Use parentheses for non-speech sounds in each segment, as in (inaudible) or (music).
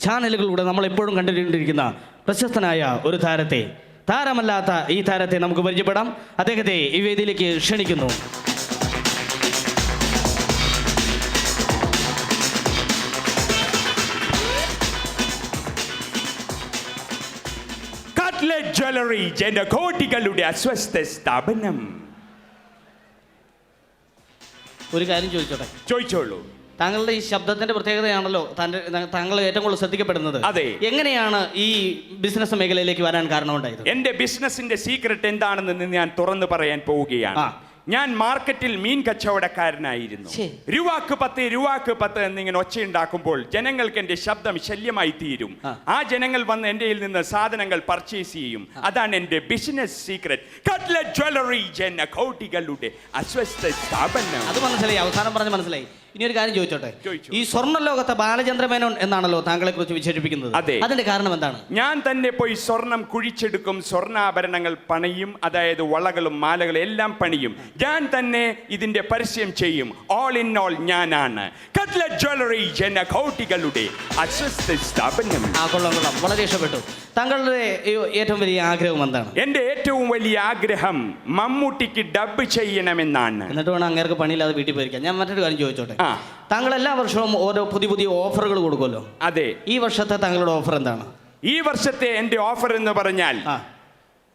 ചാനലുകളിലൂടെ നമ്മൾ എപ്പോഴും കണ്ടുകൊണ്ടിരിക്കുന്ന പ്രശസ്തനായ ഒരു താരത്തെ. താരമല്ലാത്ത ഈ താരത്തെ നമുക്ക് പരിചയപ്പെടാം. അദ്ദേഹത്തെ ഈ വേദിയിലേക്ക് ക്ഷണിക്കുന്നു. ജ്വല്ലറി ജനകോടികളുടെ അസ്വസ്ഥ സ്ഥാപനം. ഒരു കാര്യം ചോദിച്ചോട്ടെ? ചോദിച്ചോളൂ. താങ്കളുടെ ഈ ശബ്ദത്തിന്റെ പ്രത്യേകതയാണല്ലോ താങ്കൾ ഏറ്റവും കൂടുതൽ ശ്രദ്ധിക്കപ്പെടുന്നത്. അതെ. എങ്ങനെയാണ് ഈ ബിസിനസ് മേഖലയിലേക്ക് വരാൻ കാരണമുണ്ടായത് എന്റെ ബിസിനസിന്റെ സീക്രട്ട് എന്താണെന്ന് ഞാൻ തുറന്നു പറയാൻ പോവുകയാണ്. ഞാൻ മാർക്കറ്റിൽ മീൻ കച്ചവടക്കാരനായിരുന്നു. രൂവാക്ക് പത്ത് രൂവാക്ക് പത്ത് എന്നിങ്ങനെ ഒച്ചയുണ്ടാക്കുമ്പോൾ ജനങ്ങൾക്ക് എന്റെ ശബ്ദം ശല്യമായി തീരും. ആ. ജനങ്ങൾ വന്ന് എന്റെ നിന്ന് സാധനങ്ങൾ പർച്ചേസ് ചെയ്യും. അതാണ് എന്റെ ബിസിനസ് സീക്രട്ട് കട്ട്ലറ്റ് ജ്വല്ലറി കൗട്ടികളുടെ അസ്വസ്ഥ സ്ഥാപനം. അത് മനസ്സിലായി. അവസാനം പറഞ്ഞ് മനസ്സിലായി. ഇനി ഒരു കാര്യം ചോദിച്ചോട്ടെ? ഈ സ്വർണ ലോകത്തെ ബാലചന്ദ്ര മേനോൻ എന്നാണല്ലോ താങ്കളെ കുറിച്ച് വിശേഷിപ്പിക്കുന്നത്. അതെ. അതിന്റെ കാരണം എന്താണ്? ഞാൻ തന്നെ പോയി സ്വർണം കുഴിച്ചെടുക്കും സ്വർണാഭരണങ്ങൾ പണിയും അതായത് വളകളും മാലകളും എല്ലാം പണിയും. ഞാൻ തന്നെ ഇതിന്റെ പരസ്യം ചെയ്യും. ഓൾ ഇൻ ഓൾ ഞാനാണ്. ജ്വല്ലറികളുടെ ജ്വല്ലറി ജനകോട്ടികളുടെ അസ്വസ്ഥ സ്ഥാപനം. ആ കൊള്ളാം കൊള്ളാം. വളരെ ഇഷ്ടപ്പെട്ടു. താങ്കളുടെ ഏറ്റവും വലിയ ആഗ്രഹം എന്താണ്? എന്റെ ഏറ്റവും വലിയ ആഗ്രഹം മമ്മൂട്ടിക്ക് ഡബ് ചെയ്യണമെന്നാണ്. എന്നിട്ട് വേണം അങ്ങേർക്ക് പണിയില്ലാതെ വീട്ടിൽ പോയിരിക്കാം ഞാൻ മറ്റൊരു കാര്യം ചോദിച്ചോട്ടെ. താങ്കൾ എല്ലാ വർഷവും ഓരോ പുതിയ പുതിയ ഓഫറുകൾ കൊടുക്കുമല്ലോ. അതെ. ഈ വർഷത്തെ താങ്കളുടെ ഓഫർ എന്താണ്? ഈ വർഷത്തെ എന്റെ ഓഫർ എന്ന് പറഞ്ഞാൽ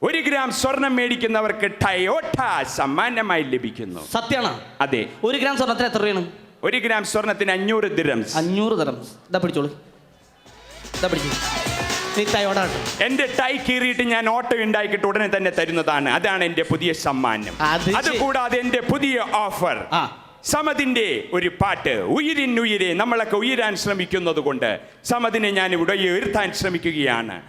ഒരു ഗ്രാം സ്വർണം മേടിക്കുന്നവർക്ക് ടയോട്ട സമ്മാനമായി ലഭിക്കുന്നു. സത്യമാണ് അതെ. ഒരു ഗ്രാം സ്വർണത്തിന് എത്ര രൂപയാണ്? ഒരു ഗ്രാം സ്വർണത്തിന് അഞ്ഞൂറ് ദിരംസ്. അഞ്ഞൂറ് ദിരംസ്. ഇതാ പിടിച്ചോളൂ. ഇതാ പിടിച്ചു. നീ ടയോട്ട എന്റെ ടൈ കീറിയിട്ട് ഞാൻ ഓട്ടോ ഉണ്ടാക്കിയിട്ട് ഉടനെ തന്നെ തരുന്നതാണ്. അതാണ് എന്റെ പുതിയ സമ്മാനം. അത് അത് ശരി. കൂടാതെ എന്റെ പുതിയ ഓഫർ. ആ സമതിന്റെ ഒരു പാട്ട് ഉയിരിൻ ഉയിരിനുയിരെ നമ്മളൊക്കെ ഉയരാൻ ശ്രമിക്കുന്നത് കൊണ്ട് സമതിനെ ഞാൻ ഇവിടെ ഉയർത്താൻ ശ്രമിക്കുകയാണ്.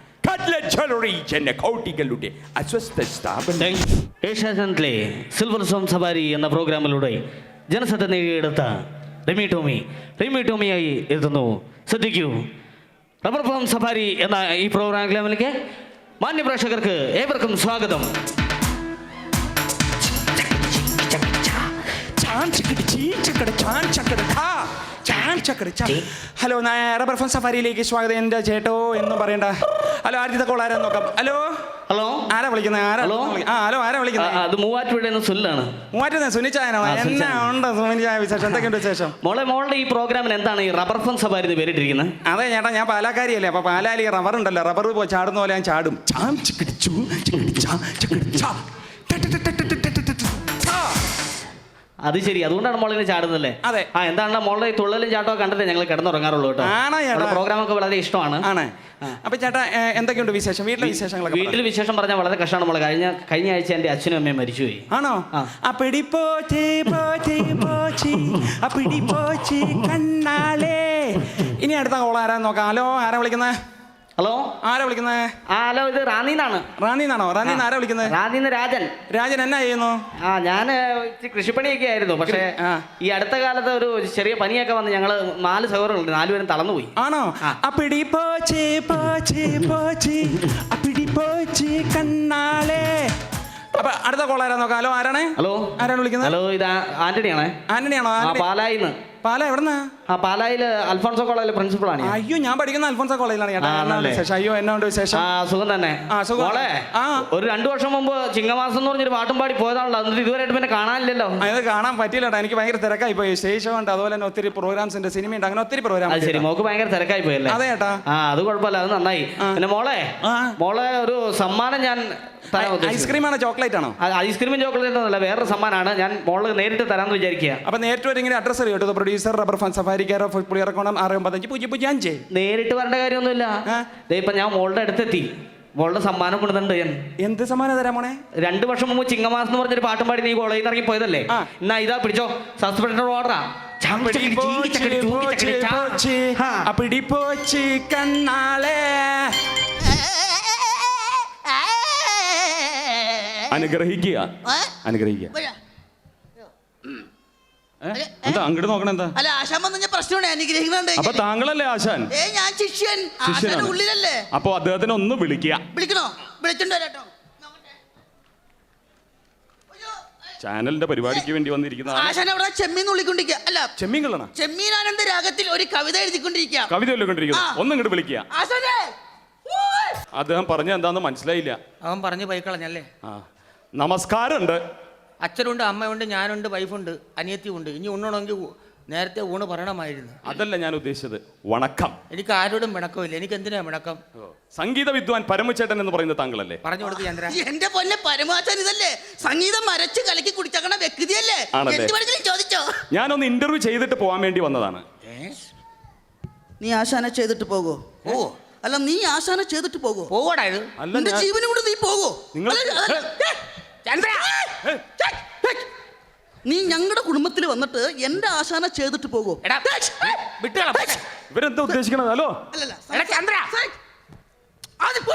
ഏഷ്യാനെറ്റിലെ സിൽവർ സോം സവാരി എന്ന പ്രോഗ്രാമിലൂടെ ജനശ്രദ്ധ നേടിയെടുത്ത റിമി ടോമി. റിമി ടോമിയായി എത്തുന്നു. ശ്രദ്ധിക്കൂ. റബ്ബർ ഫോം സഫാരി എന്ന ഈ പ്രോഗ്രാമിലേക്ക് മാന്യ പ്രേക്ഷകർക്ക് ഏവർക്കും സ്വാഗതം. ഹലോ റബ്ബർ ഫൺ സഫാരിയിലേക്ക് സ്വാഗതം. എന്റെ ചേട്ടോ എന്ന് പറയണ്ട. ഹലോ ആദ്യത്തെ കോൾ ആരാ നോക്കാം? ഹലോ? ഹലോ? ആരാ വിളിക്കുന്നത് ആരാ ഹലോ? ആ ഹലോ ആരാ വിളിക്കുന്നത് അത് മൂവാറ്റുപുഴ സുല്ലാണ് മൂവാറ്റുന്ന സുനിച്ചായനോ എന്നാ ഉണ്ട് സുനിച്ചായ വിശേഷം? എന്തൊക്കെയുണ്ട് (laughs) വിശേഷം? മോളെ മോളുടെ ഈ പ്രോഗ്രാമിന് എന്താണ് ഈ റബ്ബർ ഫൺ സഫാരി എന്ന് പേരിട്ടിരിക്കുന്നത് അതെ ചേട്ടാ ഞാൻ പാലാക്കാരിയല്ലേ. അപ്പൊ പാലാലി റബ്ബർ ഉണ്ടല്ലോ. റബ്ബർ ചാടുന്ന പോലെ ഞാൻ ചാടും. ചാം ചിക്കിടിച്ചു, ചിക്കിടിച്ചാ, ചിക്കിടിച്ചാ. അത് ശരി. അതുകൊണ്ടാണ് മോളിനെ ചാടുന്നല്ലേ അതെ. ആ എന്താണ് മോളുടെ ഈ തുള്ളലും ചാട്ടവും കണ്ടിട്ട് ഞങ്ങൾ കിടന്നുറങ്ങാറുള്ളൂ കേട്ടോ. ആണോ ചേട്ടാ? മോളുടെ പ്രോഗ്രാമൊക്കെ വളരെ ഇഷ്ടമാണ്. ആണ്. അപ്പൊ ചേട്ടാ ഏ, എന്തൊക്കെയുണ്ട് വിശേഷം? വീട്ടിലെ വിശേഷങ്ങളൊക്കെ പറ. വീട്ടിൽ വിശേഷം പറഞ്ഞാൽ വളരെ കഷ്ടമാണ് മോളെ. കഴിഞ്ഞ കഴിഞ്ഞ ആഴ്ച എന്റെ അച്ഛനും അമ്മയും മരിച്ചുപോയി. ആണോ? ആ. അപ്പിടി പോച്ചി പോച്ചി പോച്ചി. അപ്പിടി പോച്ചി കണ്ണാലേ ഇനി അടുത്ത കോൾ ആരാ? നോക്കാം. ഹലോ ആരാ വിളിക്കുന്നത് ഹലോ? ആരാ വിളിക്കുന്നത് ആ ഹലോ ഇത് റാന്നിന്നാണ്. റാന്നിന്നാണോ? റാന്നിന്ന് ആരാ വിളിക്കുന്നത് റാന്നിന്ന് രാജൻ. രാജൻ എന്നാ ചെയ്യുന്നു? ആ ഞാൻ കൃഷിപ്പണിയൊക്കെ ആയിരുന്നു. പക്ഷേ ഈ അടുത്ത കാലത്ത് ഒരു ചെറിയ പനിയൊക്കെ വന്ന് ഞങ്ങൾ നാല് സഹോദരങ്ങളുണ്ട്. നാലുപേരും തളർന്നുപോയി. ആണോ. അപ്പിടി പോച്ചി പോച്ചി പോച്ചി. അപ്പിടി പോച്ചി കണ്ണാളേ. അപ്പൊ അടുത്ത കോൾ ആരാ നോക്കാം? ഹലോ ആരാണ്? ഹലോ. ആരാണ് വിളിക്കുന്നത്? ഹലോ ഇത് ആന്റണിയാണേ. ആന്റണിയാണോ? പാലായിന്ന്. പാല എവിടെന്നാ? ആ പാലായിൽ അൽഫോൺസോ കോളേജിലെ പ്രിൻസിപ്പളാണ് ഞാൻ. അയ്യോ ഞാൻ പഠിക്കുന്ന അൽഫോൻസ കോളേജിലാണ് ചേട്ടാ. ആ, എന്നാ ആണല്ലേ? വിശേഷം? അയ്യോ എന്നാ ഉണ്ട് വിശേഷം? ആ സുഖം തന്നെ. ആ, സുഖം. മോളെ ആ. ഒരു രണ്ടു വർഷം മുമ്പ് ചിങ്ങമാസം എന്ന് പറഞ്ഞൊരു പാട്ടും പാടി പോയതാണല്ലോ. എന്നിട്ട് ഇതുവരെയായിട്ട് പിന്നെ കാണാനില്ലല്ലോ. അത് കാണാൻ പറ്റില്ല കേട്ടോ എനിക്ക് ഭയങ്കര തിരക്കായി പോയി. സ്റ്റേജ് ഷോ ഉണ്ട് അതുപോലെ തന്നെ ഒത്തിരി പ്രോഗ്രാംസ് ഉണ്ട് സിനിമ ഉണ്ട് അങ്ങനെ ഒത്തിരി പ്രോഗ്രാം അത് ശരി മോക്ക് ഭയങ്കര തിരക്കായി പോയല്ലേ അതെ ചേട്ടാ ആ അത് കുഴപ്പമില്ല അത് നന്നായി. പിന്നെ മോളെ ആ. മോളെ ഒരു സമ്മാനം ഞാൻ തരാൻ ഉദ്ദേശിച്ചത്. ഐസ്ക്രീം ആണോ ചോക്ലേറ്റ് ആണോ? ആ, ഐസ്ക്രീമും ചോക്ലേറ്റ് ഒന്നുമല്ല വേറൊരു സമ്മാനമാണ് ഞാൻ മോൾ നേരിട്ട് തരാമെന്ന് വിചാരിക്കുക അപ്പൊ നേരിട്ട് ഒരു ഇങ്ങനെ അഡ്രസ് അറിയോ? Producer rubber fan safari care പുളി ഇറക്കണം. ആറ് ഒമ്പത്തഞ്ച് പൂജ്യം പൂജ്യം അഞ്ച്. നേരിട്ട് വരേണ്ട കാര്യമൊന്നുമില്ല. ദേ ഇപ്പൊ ഞാൻ മോളുടെ അടുത്തെത്തി. മോളുടെ സമ്മാനം കൊടുത്തിട്ടുണ്ട് ഞാൻ. എന്ത് സമ്മാനം തരാം മോനെ? രണ്ട് വർഷം മുമ്പ് ചിങ്ങമാസം എന്ന് പറഞ്ഞൊരു പാട്ടും പാടി നീ കോളേജിൽ നിന്ന് ഇറങ്ങി പോയതല്ലേ. എന്നാ ഇതാ പിടിച്ചോ. സസ്പെൻഡ് ഓർഡറാ അപ്പിടി പോച്ചി, കണ്ണാളെ. അനുഗ്രഹിക്കുക. അനുഗ്രഹിക്കുക? എന്താ അങ്ങോട്ട് നോക്കണ എന്താ? അല്ല ആശാൻ വന്നു ഞാൻ പ്രശ്നമാണ് അനുഗ്രഹിക്കുന്നുണ്ട് അപ്പൊ താങ്കളല്ലേ ആശാൻ? ഏ ഞാൻ ശിഷ്യൻ. ഉള്ളിലല്ലേ? അപ്പൊ അദ്ദേഹത്തിനെ ഒന്ന് വിളിക്കുക. വിളിക്കണോ? വിളിച്ചിട്ട് വരാട്ടോ. ചാനലിന്റെ പരിപാടിക്ക് വേണ്ടി വന്നിരിക്കുന്ന ആശാൻ അവിടെ ചെമ്മീൻ ഉള്ളിക്കൊണ്ടിരിക്കുക. അല്ല ചെമ്മീൻ കള്ളണ ചെമ്മീനാനന്ദ രാഗത്തിൽ ഒരു കവിത എഴുതിക്കൊണ്ടിരിക്കുക. കവിത ഒന്ന് ഇങ്ങോട്ട് വിളിക്കുക. ആശാനെ! അദ്ദേഹം പറഞ്ഞ എന്താന്ന് മനസ്സിലായില്ല. അവൻ പറഞ്ഞു പോയിക്കളഞ്ഞല്ലേ ആ. നമസ്കാരമുണ്ട്. അച്ഛനുണ്ട് അമ്മയുണ്ട് ഞാനുണ്ട് വൈഫുണ്ട് അനിയത്തിയുണ്ട്. ഇനി ഉണ്ണണമെങ്കിൽ നേരത്തെ ഊണ് പറയണമായിരുന്നു. അതല്ല ഞാൻ ഉദ്ദേശിച്ചത്. വണക്കം. എനിക്ക് ആരോടും വിണക്കമില്ല എനിക്ക് എന്തിനാ വിണക്കം സംഗീത വിദ്വാൻ പരമചേട്ടൻ എന്ന് പറയുന്ന താങ്കളല്ലേ? പറഞ്ഞു കൊടുത്ത് ചന്ദ്ര. എന്റെ പൊന്നെ പരമാചാൻ ഇതല്ലേ? സംഗീതം മരച്ച് കലക്കി കുടിച്ചക്കണ വ്യക്തിയല്ലേ? ആണല്ലേ? ചോദിച്ചോ. ഞാനൊന്ന് ഇന്റർവ്യൂ ചെയ്തിട്ട് പോകാൻ വേണ്ടി വന്നതാണ്. നീ ആശാന ചെയ്തിട്ട് പോകോ? ഓ അല്ല നീ ആശാന ചെയ്തിട്ട് പോകോ? പോകടാ ഇത്. അല്ല നിന്റെ ഞാൻ- ജീവനും കൊണ്ട് നീ പോകോ. നിങ്ങൾ- അല്ല. ഏ, ചന്ദ്ര! നീ ഞങ്ങളുടെ കുടുംബത്തിൽ വന്നിട്ട് എന്റെ ആശാന ചെയ്തിട്ട് പോകൂ. ഇവരെന്താ ഉദ്ദേശിക്കണത്? ഹലോ? അല്ലല്ല എടാ, ചന്ദ്ര. അതിപ്പോ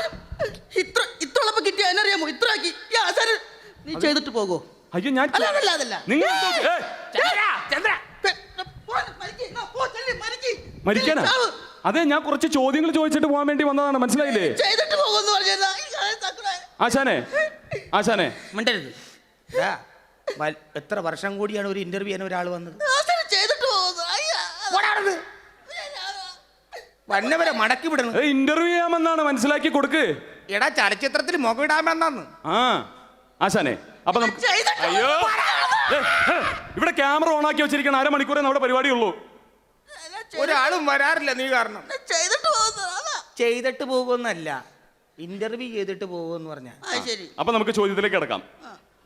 ഇത്ര ഇത്രയുള്ളപ്പോ കിട്ടിയ എന്നറിയാമോ? ഇത്ര ആക്കി ഈ ആശാന് നീ ചെയ്തിട്ട് പോകോ. അയ്യോ ഞാൻ അല്ല അതല്ല. അതല്ല നിങ്ങൾ ചന്ദ്ര മരിക്കാനാ? അതെ ഞാൻ കുറച്ച് ചോദ്യങ്ങൾ ചോദിച്ചിട്ട് പോകാൻ വേണ്ടി വന്നതാണ്. മനസ്സിലായില്ലേ? ചെയ്തിട്ട് പോകുമെന്ന് പറഞ്ഞാ ആശാനെ ആശാനെ. മിണ്ടരുത്. വൽ- എത്ര വർഷം കൂടിയാണ് ഒരു ഇന്റർവ്യൂ ചെയ്യാൻ ഒരാൾ വന്നത്? ചെയ്തിട്ട് പോകുന്നു. അയ്യ. പോടാ വന്നവരെ മടക്കി വിടണം. ഇന്റർവ്യൂ ചെയ്യാമെന്നാണ് മനസ്സിലാക്കി കൊടുക്ക്. എടാ ചലച്ചിത്രത്തിൽ മുഖമിടാമെന്നാന്ന് ആ ആശാനെ അപ്പൊ നമുക്ക് ചെയ്തിട്ട് അയ്യോ. ഏ, ഏ, ഇവിടെ ക്യാമറ ഓൺ ആക്കി വെച്ചിരിക്കണം അരമണിക്കൂറേ നമ്മുടെ പരിപാടി ഉള്ളൂ ഒരാളും വരാറില്ല നീ കാരണം. ചെയ്തിട്ട് പോകുന്നു. അതാ. ചെയ്തിട്ട് പോകുമെന്നല്ല ഇന്റർവ്യൂ ചെയ്തിട്ട് പോകുമെന്ന് പറഞ്ഞാൽ അപ്പൊ നമുക്ക് ചോദ്യത്തിലേക്ക് കിടക്കാം.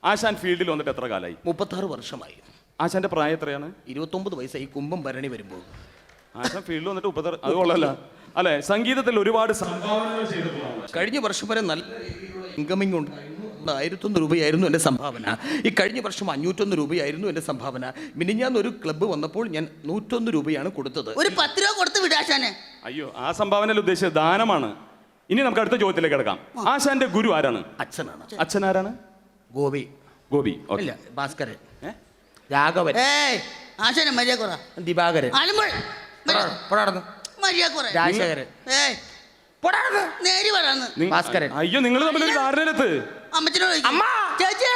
ആശാൻ ഫീൽഡിൽ വന്നിട്ട് എത്ര കാലായി? മുപ്പത്താറ് വർഷമായി. ആശാന്റെ പ്രായം എത്രയാണ്? ഇരുപത്തൊമ്പത് വയസ്സായി കുംഭം ഭരണി വരുമ്പോൾ ആശാൻ ഫീൽഡിൽ വന്നിട്ട് മുപ്പത്താറ് അത് കൊള്ളല്ല അല്ലെ സംഗീതത്തിൽ ഒരുപാട് സംഭാവനകൾ ചെയ്തിട്ടുള്ളതാണ്. കഴിഞ്ഞ വർഷം വരെ നല്ല ഇൻകമിംഗ് അന്ന് ആയിരത്തൊന്ന് രൂപയായിരുന്നു എന്റെ സംഭാവന. ഈ കഴിഞ്ഞ വർഷം അഞ്ഞൂറ്റൊന്ന് രൂപയായിരുന്നു എന്റെ സംഭാവന. മിനിഞ്ഞാന്ന് ഒരു ക്ലബ്ബ് വന്നപ്പോൾ ഞാൻ നൂറ്റൊന്ന് രൂപയാണ് കൊടുത്തത്. ഒരു പത്ത് രൂപ കൊടുത്ത് വിടാശാനെ അയ്യോ ആ സംഭാവനയിൽ ഉദ്ദേശിച്ചത് ദാനമാണ്. ഇനി നമുക്ക് അടുത്ത ചോദ്യത്തിലേക്ക് കിടക്കാം. ആശാന്റെ ഗുരു ആരാണ്? അച്ഛനാണ്. അച്ഛൻ ആരാണ് ഗോപി. ഗോപി ഓക്കേ. ഇല്ല ഭാസ്കരൻ? രാഘവൻ. ഏയ് ആശാനെ മര്യാദ കുറ ദിവാകരൻ. ആലുമ്പോൾ പൊടാർന്ന് മര്യാദ കുറ രാജശേഖരൻ. ഏയ് പൊടാർന്ന് നേരി ഭാസ്കരൻ. അയ്യോ നിങ്ങൾ തമ്മിൽ ഒരു ധാരണയിലെത്ത് അമ്മച്ചിനോട് ചോദിക്ക്. അമ്മ! ചേച്ചി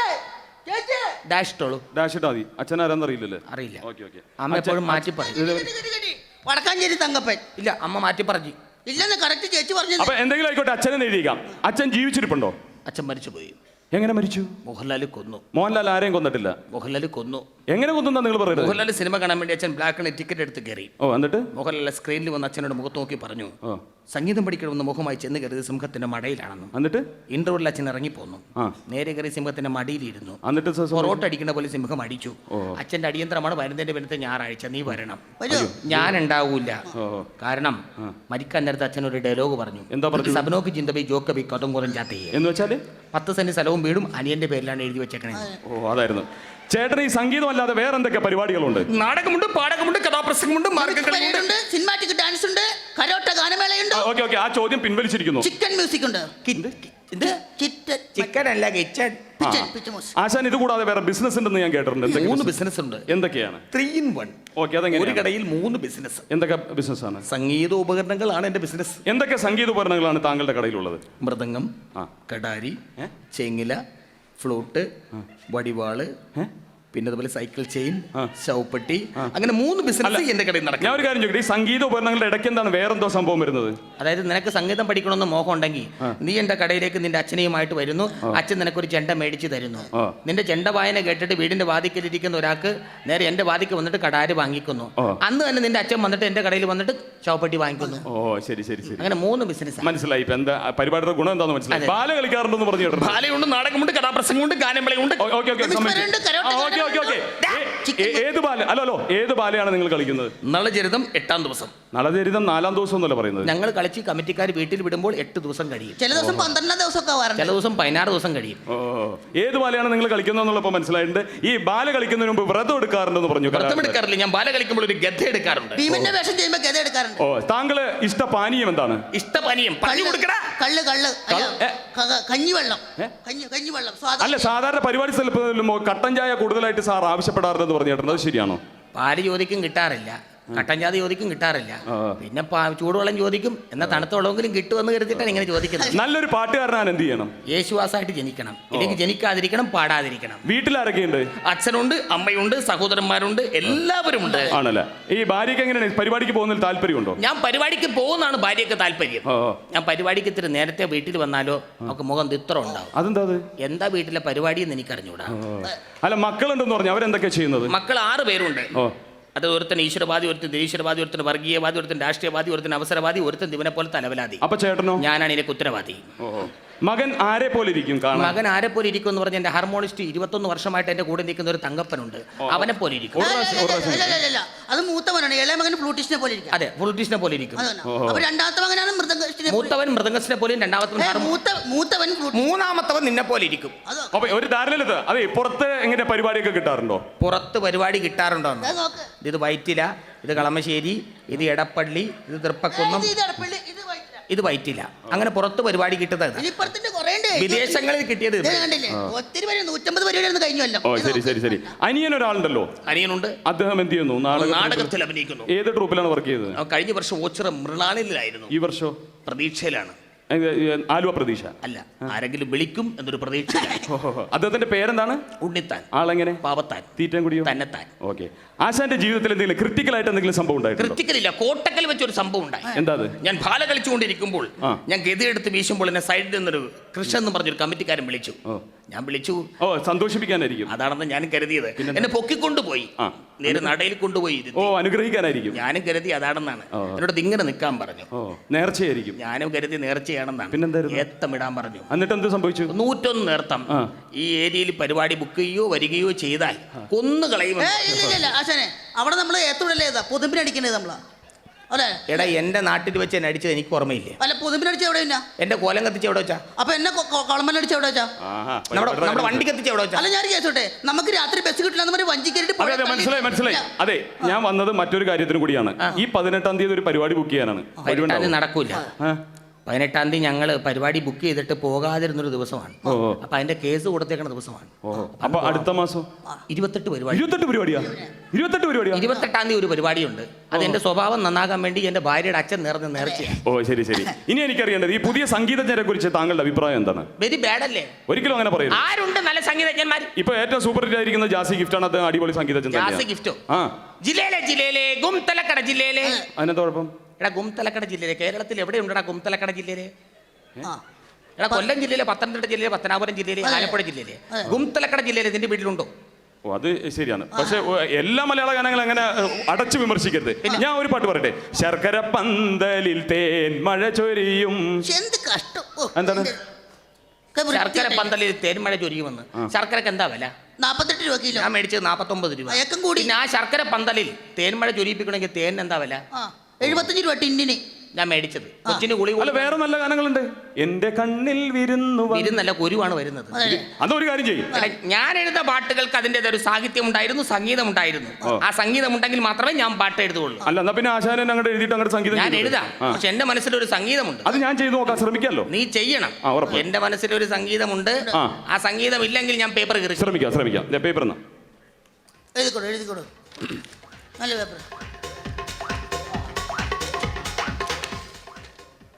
ചേച്ചി. ഡാഷ് ടോളു ഡാഷ് ഇട്ടാ മതി. അച്ഛൻ ആരാന്ന് അറിയില്ലല്ലേ? അറിയില്ല. Okay okay. അമ്മ എപ്പോഴും മാറ്റി കെട്ടി. വടക്കാഞ്ചേരി തങ്കപ്പൻ. ഇല്ല അമ്മ മാറ്റി പറഞ്ഞു. ഇല്ലെന്ന് കറക്റ്റ് ചേച്ചി പറഞ്ഞു അപ്പൊ എന്തെങ്കിലും ആയിക്കോട്ടെ അച്ഛനെ എഴുതിയേക്കാം. അച്ഛൻ ജീവിച്ചിരിപ്പുണ്ടോ? അച്ഛൻ മരിച്ചുപോയി. എങ്ങനെ മരിച്ചു? മോഹൻലാൽ കൊന്നു. മോഹൻലാൽ ആരെയും കൊന്നിട്ടില്ല? മോഹൻലാൽ കൊന്നു. എങ്ങനെ കൊന്നു നിങ്ങൾ പറയുന്നത്? മോഹൻലാൽ സിനിമ കാണാൻ വേണ്ടി അച്ഛൻ ബ്ലാക്ക് ടിക്കറ്റ് എടുത്ത് കയറി. ഓ എന്നിട്ട്? മോഹൻലാൽ സ്ക്രീനിൽ വന്ന് അച്ഛനോട് മുഖത്ത് നോക്കി പറഞ്ഞു. സംഗീതം പഠിക്കണമെന്ന് മുഖമായി ചെന്ന് കയറിയത് സിംഹത്തിന്റെ മടയിലാണെന്നും എന്നിട്ട്? ഇന്റർവെല്ലിൽ അച്ഛൻ ഇറങ്ങിപ്പോന്നു. ആ. നേരെ കയറി സിംഹത്തിന്റെ മടിയിലിരുന്നു. എന്നിട്ട് സ- സ- പൊറോട്ട അടിക്കുന്ന പോലെ സിംഹം അടിച്ചു. അച്ഛന്റെ അടിയന്തരമാണ് വരുന്നതിന്റെ പിന്നത്തെ ഞായറാഴ്ച. നീ വരണം. വരൂ. ഞാൻ ഉണ്ടാവൂല. കാരണം മരിക്കാൻ നേരത്തെ അച്ഛൻ ഒരു ഡയലോഗ് പറഞ്ഞു. എന്താ പറഞ്ഞു? സബനോക്ക് ചിന്തപി ജോക്കബി കൊതം കുറം ചാത്തയെ എന്ന് വെച്ചാൽ പത്ത് സെന്റ് സ്ഥലവും വീടും അനിയന്റെ പേരിലാണ് എഴുതി വെച്ചേക്കണേ. ഓ അതായിരുന്നു. ചേട്ടൻ ഈ സംഗീതം അല്ലാതെ വേറെ എന്തൊക്കെ പരിപാടികളുണ്ട്? നാടകമുണ്ട് പാടകമുണ്ട് കഥാപ്രസംഗമുണ്ട് മാർഗക്കളിയുണ്ട് പരേഡുണ്ട് സിനിമാറ്റിക് ഡാൻസ് ഉണ്ട് കരോട്ട ഗാനമേളയുണ്ട്. ഓക്കെ ഓക്കെ ആ ചോദ്യം പിൻവലിച്ചിരിക്കുന്നു. ചിക്കൻ മ്യൂസിക് ഉണ്ട്. ചിക്കൻ അല്ല കിച്ചൺ. ആശാൻ ഇത് കൂടാതെ വേറെ ബിസിനസ് ഉണ്ടെന്ന് ഞാൻ കേട്ടിട്ടുണ്ട്. മൂന്ന് ബിസിനസ് ഉണ്ട്. എന്തൊക്കെയാണ്? ത്രീ ഇൻ വൺ ഓക്കെ അതെങ്ങനെ ഒരു കടയിൽ മൂന്ന് ബിസിനസ് എന്തൊക്കെ ബിസിനസ് ആണ്? സംഗീത ഉപകരണങ്ങളാണ് എന്റെ ബിസിനസ് എന്തൊക്കെ സംഗീത ഉപകരണങ്ങളാണ് താങ്കളുടെ കടയിലുള്ളത്? മൃദംഗം കടാരി? ചെങ്ങില ഫ്ലൂട്ട് വടിവാൾ? പിന്നെ അതുപോലെ സൈക്കിൾ ചെയിൻ. ശവപ്പെട്ടി അങ്ങനെ മൂന്ന് ബിസിനസ് എന്റെ കടയിൽ നടക്കും ഞാൻ ഒരു കാര്യം ചോദിക്കട്ടെ? ഈ സംഗീത ഉപകരണങ്ങളുടെ ഇടയ്ക്ക് എന്താണ് വേറെ എന്തോ സംഭവം വരുന്നത്? അതായത് നിനക്ക് സംഗീതം പഠിക്കണമെന്ന് മോഹം ഉണ്ടെങ്കിൽ നീ എന്റെ കടയിലേക്ക് നിന്റെ അച്ഛനെയുമായിട്ട് വരുന്നു. അച്ഛൻ നിനക്കൊരു ചെണ്ട മേടിച്ച് തരുന്നു. നിന്റെ ചെണ്ട വായന കേട്ടിട്ട് വീടിന്റെ വാതിക്കലിരിക്കുന്ന ഒരാൾക്ക് നേരെ എന്റെ വാതിക്ക് വന്നിട്ട് കടാര് വാങ്ങിക്കുന്നു. അന്ന് തന്നെ നിന്റെ അച്ഛൻ വന്നിട്ട് എന്റെ കടയിൽ വന്നിട്ട് ശവപ്പെട്ടി വാങ്ങിക്കുന്നു. ഓ ശരി ശരി ശരി. അങ്ങനെ മൂന്ന് ബിസിനസ് മനസ്സിലായി. ഇപ്പൊ എന്താ പരിപാടിയുടെ ഗുണം എന്താന്ന് മനസ്സിലായി. ബാല കളിക്കാറുണ്ടെന്ന് പറഞ്ഞു ബാലയുണ്ട് നാടകമുണ്ട് കഥാപ്രസംഗമുണ്ട് ഗാനമേളയുണ്ട്. Okay okay okay okay okay. ഏത് ബാല? അല്ലോ അല്ലോ ഏത് ബാലയാണ് നിങ്ങൾ കളിക്കുന്നത്? നളചരിതം എട്ടാം ദിവസം. നളചരിതം നാലാം ദിവസം എന്നല്ല പറയുന്നത്. ഞങ്ങൾ കളിച്ച് കമ്മിറ്റിക്കാർ വീട്ടിൽ വിടുമ്പോൾ എട്ട് ദിവസം കഴിയും. ചില ദിവസം പന്ത്രണ്ടാം ദിവസമൊക്കെ ചില ദിവസം പതിനാറ് ദിവസം കഴിയും. ഓ ഏത് ബാലയാണ് നിങ്ങൾ കളിക്കുന്നത് എന്നുള്ളപ്പോൾ മനസ്സിലായിട്ടുണ്ട്. ഈ ബാല കളിക്കുന്നതിന് മുമ്പ് വ്രതം എടുക്കാറുണ്ടെന്ന് പറഞ്ഞു വ്രതം. എടുക്കാറില്ല. ഞാൻ ബാല കളിക്കുമ്പോൾ ഒരു ഗദ്ധ എടുക്കാറുണ്ട്. ഭീമന്റെ വേഷം ചെയ്യുമ്പോൾ ഗത എടുക്കാറുണ്ട്. ഓ താങ്കൾ ഇഷ്ട പാനീയം എന്താണ്? ഇഷ്ടപാനീയം. പറഞ്ഞു കൊടുക്കടാ. കള്ള് കള്ള്. അല്ല, വെള്ളം ക- കഞ്ഞിവെള്ളം. കഞ്ഞി കഞ്ഞിവെള്ളം അല്ല സാധാരണ പരിപാടി സ്ഥലത്ത് കട്ടൻ ചായ കൂടുതലായിട്ട് സാർ ആവശ്യപ്പെടാറുണ്ടെന്ന് പറഞ്ഞു കേട്ടോ അത് ശരിയാണോ? പാൽ ചോദിക്കും കിട്ടാറില്ല. കട്ടൻ ജാതി ചോദിക്കും കിട്ടാറില്ല. പിന്നെ ചൂടുവെള്ളം ചോദിക്കും എന്നാൽ തണുത്ത വെള്ളമെങ്കിലും കിട്ടുമെന്ന് കരുതിയിട്ടാണ് ഇങ്ങനെ ചോദിക്കുന്നത്. നല്ലൊരു പാട്ടുകാരനാണ് എന്ത് ചെയ്യണം? യേശുവാസായിട്ട് ജനിക്കണം. ഇല്ലെങ്കിൽ ജനിക്കാതിരിക്കണം പാടാതിരിക്കണം. വീട്ടിലാരൊക്കെയുണ്ട്? അച്ഛനുണ്ട് അമ്മയുണ്ട് സഹോദരന്മാരുണ്ട് എല്ലാവരും ഉണ്ട് ആണല്ലേ? ഈ ഭാര്യയ്ക്ക് എങ്ങനെയാണ്? പരിപാടിക്ക് പോകുന്നതിൽ താല്പര്യമുണ്ടോ? ഞാൻ പരിപാടിക്ക് പോകുന്നതാണ് ഭാര്യയ്ക്ക് താല്പര്യം. ഞാൻ പരിപാടിക്ക് ഇത്തിരി നേരത്തെ വീട്ടിൽ വന്നാലോ നമുക്ക് മുഖം ഇത്ര ഉണ്ടാവും? അതെന്താ അത്? എന്താ വീട്ടിലെ പരിപാടി എന്ന് എനിക്ക് അറിഞ്ഞൂടാ അല്ല മക്കളുണ്ടെന്ന് പറഞ്ഞു. അവരെന്തൊക്കെ ചെയ്യുന്നത്? മക്കൾ ആറ് പേരുണ്ട്. അത് ഒരുത്തൻ ഈശ്വരവാദി ഒരുത്തൻ ദേശീയവാദി ഒരുത്തൻ വർഗീയവാദി ഒരുത്തൻ രാഷ്ട്രീയവാദി ഒരുത്തൻ അവസരവാദി ഒരുത്തൻ ഇവനെ പോലെ തലവലാതി അപ്പൊ ചേട്ടനോ? ഞാനാണ് ഇതിനൊക്കെ ഉത്തരവാദി ഓ ഓ. മകൻ ആരെ പോലെ ഇരിക്കും കാണാൻ? മകൻ ആരെ പോലെ ഇരിക്കും എന്ന് പറഞ്ഞ എന്റെ ഹാർമോണിസ്റ്റ് ഇരുപത്തൊന്ന് വർഷമായിട്ട് എന്റെ കൂടെ നിൽക്കുന്ന ഒരു തങ്കപ്പനുണ്ട്. അവനെ പോലെ ഇരിക്കും. ഒരു പ്രാവശ്യം- പ്രാവശ്യം. അത് മൂത്തവനാണ്. ഇളയ മകൻ ഫ്ലൂട്ടിസ്റ്റിനെ പോലെ ഇരിക്കും. അതെ ഫ്ലൂട്ടിസ്റ്റിനെ പോലെ ഇരിക്കും. അതാണ്. അപ്പൊ രണ്ടാമത്തെ മകനാണ് മൃദംഗിസ്റ്റിനെ പോലെ മൂത്തവൻ മൃദംഗസിനെ പോലെയും രണ്ടാമത്തവൻ ഏ, ഹാർമോ- മൂത്ത മൂത്തവൻ മൂന്നാമത്തവൻ നിന്നെ പോലെ ഇരിക്കും. അത് അപ്പൊ ഒരു ധാരണയിലെത്ത അതെ പുറത്ത് എങ്ങനെ പരിപാടിയൊക്കെ കിട്ടാറുണ്ടോ? പുറത്ത് പരിപാടി കിട്ടാറുണ്ടോ എന്ന്? അത് നോക്ക്. ഇത് വൈറ്റില ഇത് കളമശ്ശേരി ഇത് എടപ്പള്ളി ഇത് തൃപ്പക്കുന്നം ഇത് ഇത് അടപ്പള്ളി, ഇത് വൈറ്റില്ല അങ്ങനെ പുറത്ത് പരിപാടി കിട്ടുന്നത് വിദേശങ്ങളിൽ കിട്ടിയത് ഒത്തിരി പേര് നൂറ്റമ്പത് പരിപാടിയായിരുന്നു കഴിഞ്ഞല്ലോ ഓ ശരി ശരി ശരി. അനിയൻ ഒരാളുണ്ടല്ലോ? അനിയനുണ്ട്. അദ്ദേഹം എന്ത് ചെയ്യുന്നു? നാടക നാടകത്തിൽ അഭിനയിക്കുന്നു. ഏത് ട്രൂപ്പിലാണ് വർക്ക് ചെയ്തത്? കഴിഞ്ഞ വർഷം ഓച്ചിറ മൃണാളിലായിരുന്നു. ഈ വർഷം? പ്രതീക്ഷയിലാണ്. ആലുവ പ്രതീക്ഷ. അല്ല ആരെങ്കിലും വിളിക്കും എന്നൊരു പ്രതീക്ഷ. അദ്ദേഹത്തിന്റെ പേരെന്താണ്? ഉണ്ണിത്താൻ. ആളെങ്ങനെ? പാവത്താൻ. തീറ്റം കുടിയോ? തന്നെത്താൻ. ഓക്കെ. ആശാന്റെ ജീവിതത്തിൽ എന്തെങ്കിലും ക്രിട്ടിക്കൽ ആയിട്ട് എന്തെങ്കിലും സംഭവം ഉണ്ടായി ക്രിട്ടിക്കൽ ഇല്ല കോട്ടക്കൽ വെച്ചൊരു സംഭവം ഉണ്ടായി. എന്താ ഞാൻ ഭാല കളിച്ചുകൊണ്ടിരിക്കുമ്പോൾ ഞാൻ ഞാൻ ഗതിയെടുത്ത് വീശുമ്പോൾ എന്നെ സൈഡിൽ നിന്നൊരു കൃഷ്ണൻ എന്ന് പറഞ്ഞൊരു കമ്മിറ്റിക്കാരൻ വിളിച്ചു. ഞാൻ വിളിച്ചു. ഓ സന്തോഷിപ്പിക്കാനായിരിക്കും. അതാണെന്ന് ഞാൻ കരുതിയത്. എന്നെ പൊക്കിക്കൊണ്ടുപോയി. നേരെ നടയിൽ കൊണ്ടുപോയി ഓ അനുഗ്രഹിക്കാനായിരിക്കും. ഞാനും കരുതി അതാണെന്നാണ്. എന്നോട് ഇങ്ങനെ നിൽക്കാൻ പറഞ്ഞു. നേർച്ചയായിരിക്കും. ഞാനും കരുതി നേർച്ചയാണെന്നാണ്. പിന്നെന്തായിരുന്നു? ഇടാൻ പറഞ്ഞു. എന്നിട്ട് എന്ത് സംഭവിച്ചു? നൂറ്റൊന്ന് നേർത്തം. ഈ ഏരിയയിൽ പരിപാടി ബുക്ക് ചെയ്യുകയോ വരികയോ ചെയ്താൽ കൊന്നു കളയും ഇല്ല ഇല്ല, ഇല്ല. അവിടെ നമ്മൾ ഏത്തുടല്ലേതാ പൊതുമ്പിനടിക്കണത് നമ്മളാ? അല്ലേ എടാ എന്റെ നാട്ടിൽ വെച്ച് എന്നെ അടിച്ചത് എനിക്ക് ഓർമ്മയില്ലേ? അല്ല പുതുമ്പിനടിച്ച് എവിടെ ഇല്ല എന്റെ കോലം കത്തിച്ച് എവിടെ വെച്ചാ? അപ്പൊ എന്നെ കൊളമ്പനടിച്ച എവിടെ വെച്ചാ? ആഹാ, നമ്മുടെ നമ്മുടെ വണ്ടി കത്തിച്ച് എവിടെ വെച്ചാ? അല്ല ഞാൻ കേസോട്ടെ നമുക്ക് രാത്രി ബസ് കിട്ടില്ല വഞ്ചിക്കരുത് അതെ അതെ മനസ്സിലായി മനസ്സിലായി. അതെ ഞാൻ വന്നത് മറ്റൊരു കാര്യത്തിന് കൂടിയാണ്. ഈ പതിനെട്ടാം തീയതി ഒരു പരിപാടി ബുക്ക് ചെയ്യാനാണ്. നടക്കൂല. പതിനെട്ടാം തീയതി ഞങ്ങൾ പരിപാടി ബുക്ക് ചെയ്തിട്ട് പോകാതിരുന്നൊരു ദിവസമാണ്. അപ്പൊ അതിന്റെ കേസ് കൊടുത്തേക്കുന്ന ദിവസമാണ്. അപ്പൊ അടുത്ത മാസം? ഇരുപത്തെട്ട് പരിപാടി. ഇരുപത്തെട്ട് പരിപാടിയാ? ഇരുപത്തെട്ട് തീയതി ഒരു പരിപാടിയുണ്ട്. അത് എന്റെ സ്വഭാവം നന്നാകാൻ വേണ്ടി എന്റെ ഭാര്യയുടെ അച്ഛൻ നേർന്ന് നേർച്ചയാണ് ഓ ശരി ശരി. ഇനി എനിക്ക് അറിയേണ്ടത് ഈ പുതിയ സംഗീതജ്ഞരെ കുറിച്ച് താങ്കളുടെ അഭിപ്രായം എന്താണ്? വെരി ബാഡ് അല്ലേ ഒരിക്കലും അങ്ങനെ പറയും ആരുണ്ട് നല്ല സംഗീതജ്ഞന്മാർ ഇപ്പൊ ഏറ്റവും സൂപ്പർ ഹിറ്റ് ആയിരിക്കുന്ന ജാസി ഗിഫ്റ്റ് ആണ് അടിപൊളി സംഗീതജ്ഞൻ ജാസി ഗിഫ്റ്റോ ജില്ലയിലെ ജില്ലയിലെ ജില്ലയിലെ ഗുംതലക്കട ജില്ലയിലെ അതിനെന്താ കുഴപ്പം? എടാ ഗുംതലക്കട ജില്ലയിലെ കേരളത്തിൽ എവിടെയുണ്ടടാ ഗുംതലക്കട ജില്ലയിലെ? ആ. എടാ കൊല്ലം ജില്ലയിലെ പത്തനംതിട്ട ജില്ലയിലെ പത്തനാപുരം ജില്ലയിലെ ആലപ്പുഴ ജില്ലയിലെ. ഗുംതലക്കട ജില്ലയിലെ ഇതിന്റെ വീട്ടിലുണ്ടോ? ഓ അത് ശരിയാണ്. പക്ഷെ എല്ലാ മലയാള ഗാനങ്ങളും അങ്ങനെ അടച്ചു വിമർശിക്കരുത്. ഞാൻ ഒരു പാട്ട് പറയട്ടെ. ശർക്കര പന്തലിൽ തേൻ മഴ ചൊരിയും. എന്ത് കഷ്ടം. എന്താണ്? ശർക്കര പന്തലിൽ തേന്മഴ ചൊരിയുമെന്ന്. ശർക്കരക്ക് എന്താ വില? നാപ്പത്തെട്ട് രൂപ കിലോ. ഞാൻ മേടിച്ചത് നാപ്പത്തൊമ്പത് രൂപ. കൂടി. ഞാൻ ആ ശർക്കര പന്തലിൽ മഴ ചൊരിയിപ്പിക്കണമെങ്കിൽ തേൻ എന്താ വില? ആ. എഴുപത്തഞ്ച് രൂപ ടിന്നിന്. ഞാൻ മേടിച്ചത്. കൊച്ചിന് കുളി അല്ല വേറെ നല്ല ഗാനങ്ങളുണ്ട്. എന്റെ കണ്ണിൽ വിരുന്നു. ഇരുന്നല്ല കുരുവാണ് വരുന്നത്. അതെ. അന്ന് ഒരു കാര്യം ചെയ്യും. ഞാൻ എഴുതുന്ന പാട്ടുകൾക്ക് അതിന്റെതായ ഒരു സാഹിത്യം ഉണ്ടായിരുന്നു സംഗീതം ഉണ്ടായിരുന്നു ആ സംഗീതം ഉണ്ടെങ്കിൽ മാത്രമേ ഞാൻ പാട്ട് എഴുതുകയുള്ളൂ. അല്ല എന്നാ പിന്നെ ആശാനൻ അങ്ങോട്ട് എഴുതിയിട്ട് അങ്ങോട്ട് സംഗീതം ഞാൻ എഴുതാം. പക്ഷെ എന്റെ മനസ്സിലൊരു സംഗീതമുണ്ട്. അത് ഞാൻ ചെയ്തു നോക്കാൻ ശ്രമിക്കാമല്ലോ. നീ ചെയ്യണം. എന്റെ മനസ്സിൽ മനസ്സിലൊരു സംഗീതമുണ്ട്. ആ. സംഗീതം ഇല്ലെങ്കിൽ ഞാൻ പേപ്പർ കയറി ശ്രമിക്കാം ശ്രമിക്കാം. പേപ്പർ എഴുതിക്കോളൂ എഴുതിക്കോളൂ. നല്ല പേപ്പർ.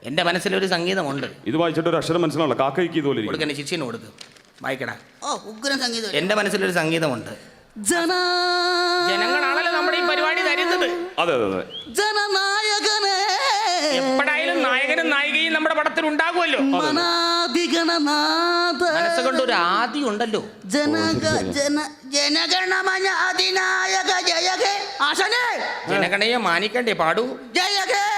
എന്റെ മനസ്സിലൊരു സംഗീതമുണ്ട്. ഇത് വായിച്ചിട്ട് ഒരു അക്ഷരം മനസ്സിലാവില്ല. കാക്കയ്ക്ക് ഇതുപോലെ ഇരിക്കും. കൊടുക്കണ ശിഷ്യന് കൊടുക്ക്. വായിക്കടാ. ഓ ഉഗ്ര സംഗീതം. എന്റെ മനസ്സിലൊരു സംഗീതമുണ്ട്. ജന ജനങ്ങളാണല്ലോ നമ്മുടെ ഈ പരിപാടി തരുന്നത്. അതെ അതെ അതെ. ജനനായകനെ എപ്പോഴായാലും നായകനും നായികയും നമ്മുടെ പടത്തിൽ ഉണ്ടാകുമല്ലോ. മനാധിഗണനാഥ മനസ്സുകൊണ്ട് ഒരു ആദി ഉണ്ടല്ലോ. ജനക ജന ജനഗണമന അധിനായക ജയകേ ആശനെ ജനഗണയെ മാനിക്കണ്ടേ പാടൂ. ജയ ഹേ